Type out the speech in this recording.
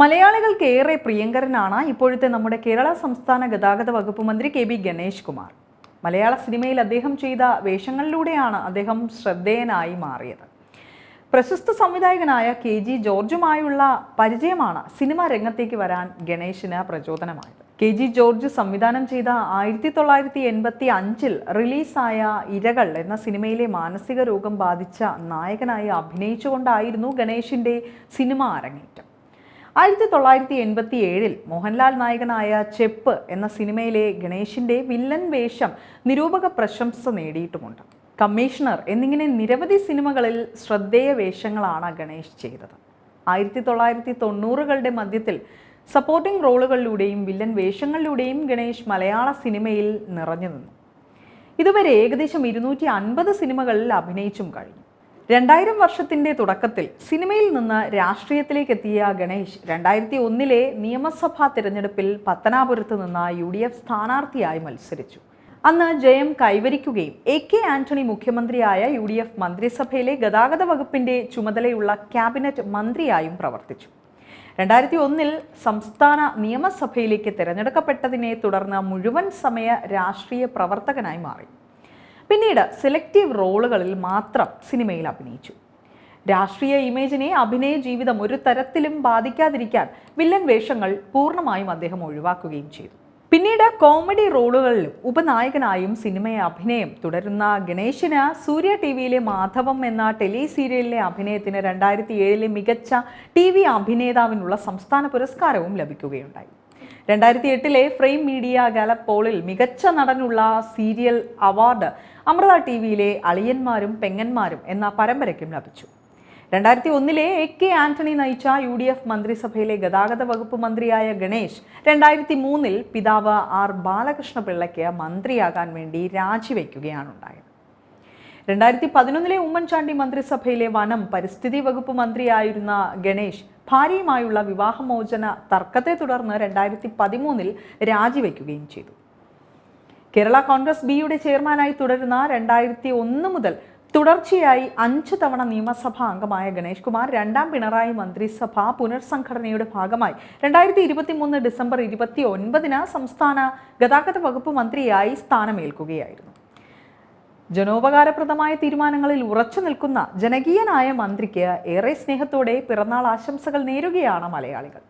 മലയാളികൾക്ക് ഏറെ പ്രിയങ്കരനാണ് ഇപ്പോഴത്തെ നമ്മുടെ കേരള സംസ്ഥാന ഗതാഗത വകുപ്പ് മന്ത്രി കെ ബി ഗണേഷ് കുമാർ. മലയാള സിനിമയിൽ അദ്ദേഹം ചെയ്ത വേഷങ്ങളിലൂടെയാണ് അദ്ദേഹം ശ്രദ്ധേയനായി മാറിയത്. പ്രശസ്ത സംവിധായകനായ കെ ജി ജോർജുമായുള്ള പരിചയമാണ് സിനിമാ രംഗത്തേക്ക് വരാൻ ഗണേഷിന് പ്രചോദനമായത്. കെ ജി ജോർജ് സംവിധാനം ചെയ്ത ആയിരത്തി തൊള്ളായിരത്തി എൺപത്തി അഞ്ചിൽ റിലീസായ ഇരകൾ എന്ന സിനിമയിലെ മാനസിക രോഗം ബാധിച്ച നായകനായി അഭിനയിച്ചുകൊണ്ടായിരുന്നു ഗണേഷിന്റെ സിനിമ അരങ്ങേറ്റം. ആയിരത്തി തൊള്ളായിരത്തി എൺപത്തി ഏഴിൽ മോഹൻലാൽ നായകനായ ചെപ്പ് എന്ന സിനിമയിലെ ഗണേശിന്റെ വില്ലൻ വേഷം നിരൂപക പ്രശംസ നേടിയിട്ടുമുണ്ട്. കമ്മീഷണർ എന്നിങ്ങനെ നിരവധി സിനിമകളിൽ ശ്രദ്ധേയ വേഷങ്ങളാണ് ഗണേഷ് ചെയ്തത്. ആയിരത്തി തൊള്ളായിരത്തി തൊണ്ണൂറുകളുടെ മധ്യത്തിൽ സപ്പോർട്ടിംഗ് റോളുകളിലൂടെയും വില്ലൻ വേഷങ്ങളിലൂടെയും ഗണേഷ് മലയാള സിനിമയിൽ നിറഞ്ഞു നിന്നു. ഇതുവരെ ഏകദേശം ഇരുന്നൂറ്റി അൻപത് സിനിമകളിൽ അഭിനയിച്ചും കഴിഞ്ഞു. രണ്ടായിരം വർഷത്തിന്റെ തുടക്കത്തിൽ സിനിമയിൽ നിന്ന് രാഷ്ട്രീയത്തിലേക്ക് എത്തിയ ഗണേഷ് രണ്ടായിരത്തി ഒന്നിലെ നിയമസഭാ തിരഞ്ഞെടുപ്പിൽ പത്തനാപുരത്ത് നിന്ന് യു ഡി എഫ് സ്ഥാനാർത്ഥിയായി മത്സരിച്ചു. അന്ന് ജയം കൈവരിക്കുകയും എ കെ ആന്റണി മുഖ്യമന്ത്രിയായ യു ഡി എഫ് മന്ത്രിസഭയിലെ ഗതാഗത വകുപ്പിന്റെ ചുമതലയുള്ള ക്യാബിനറ്റ് മന്ത്രിയായും പ്രവർത്തിച്ചു. രണ്ടായിരത്തി ഒന്നിൽ സംസ്ഥാന നിയമസഭയിലേക്ക് തിരഞ്ഞെടുക്കപ്പെട്ടതിനെ തുടർന്ന് മുഴുവൻ സമയ രാഷ്ട്രീയ പ്രവർത്തകനായി മാറി. പിന്നീട് സെലക്റ്റീവ് റോളുകളിൽ മാത്രം സിനിമയിൽ അഭിനയിച്ചു. രാഷ്ട്രീയ ഇമേജിനെ അഭിനയ ജീവിതം ഒരു തരത്തിലും ബാധിക്കാതിരിക്കാൻ വില്ലൻ വേഷങ്ങൾ പൂർണമായും അദ്ദേഹം ഒഴിവാക്കുകയും ചെയ്തു. പിന്നീട് കോമഡി റോളുകളിലും ഉപനായകനായും സിനിമയെ അഭിനയം തുടരുന്ന ഗണേശിന് സൂര്യ ടി വിയിലെ മാധവം എന്ന ടെലി സീരിയലിലെ അഭിനയത്തിന് രണ്ടായിരത്തി ഏഴിലെ മികച്ച ടി വി അഭിനേതാവിനുള്ള സംസ്ഥാന പുരസ്കാരവും ലഭിക്കുകയുണ്ടായി. രണ്ടായിരത്തി എട്ടിലെ ഫ്രെയിം മീഡിയ ഗാലപ് പോളിൽ മികച്ച നടനുള്ള സീരിയൽ അവാർഡ് അമൃത ടി വിയിലെ അളിയന്മാരും പെങ്ങന്മാരും എന്ന പരമ്പരയ്ക്കും ലഭിച്ചു. രണ്ടായിരത്തി ഒന്നിലെ എ കെ ആന്റണി നയിച്ച യു ഡി എഫ് മന്ത്രിസഭയിലെ ഗതാഗത വകുപ്പ് മന്ത്രിയായ ഗണേഷ് രണ്ടായിരത്തി മൂന്നിൽ പിതാവ് ആർ ബാലകൃഷ്ണ പിള്ളയ്ക്ക് മന്ത്രിയാകാൻ വേണ്ടി രാജിവെക്കുകയാണ് ഉണ്ടായത് രണ്ടായിരത്തി പതിനൊന്നിലെ ഉമ്മൻചാണ്ടി മന്ത്രിസഭയിലെ വനം പരിസ്ഥിതി വകുപ്പ് മന്ത്രിയായിരുന്ന ഗണേഷ് ഭാര്യയുമായുള്ള വിവാഹമോചന തർക്കത്തെ തുടർന്ന് രണ്ടായിരത്തി പതിമൂന്നിൽ രാജിവെക്കുകയും ചെയ്തു. കേരള കോൺഗ്രസ് ബിയുടെ ചെയർമാനായി തുടരുന്ന രണ്ടായിരത്തി ഒന്ന് മുതൽ തുടർച്ചയായി അഞ്ച് തവണ നിയമസഭാ അംഗമായ ഗണേഷ് കുമാർ രണ്ടാം പിണറായി മന്ത്രിസഭ പുനർസംഘടനയുടെ ഭാഗമായി രണ്ടായിരത്തി ഇരുപത്തി മൂന്ന് ഡിസംബർ ഇരുപത്തി ഒൻപതിന് സംസ്ഥാന ഗതാഗത വകുപ്പ് മന്ത്രിയായി സ്ഥാനമേൽക്കുകയായിരുന്നു. ജനോപകാരപ്രദമായ തീരുമാനങ്ങളിൽ ഉറച്ചു നിൽക്കുന്ന ജനകീയനായ മന്ത്രിക്ക് ഏറെ സ്നേഹത്തോടെ പിറന്നാൾ ആശംസകൾ നേരുകയാണ് മലയാളികൾ.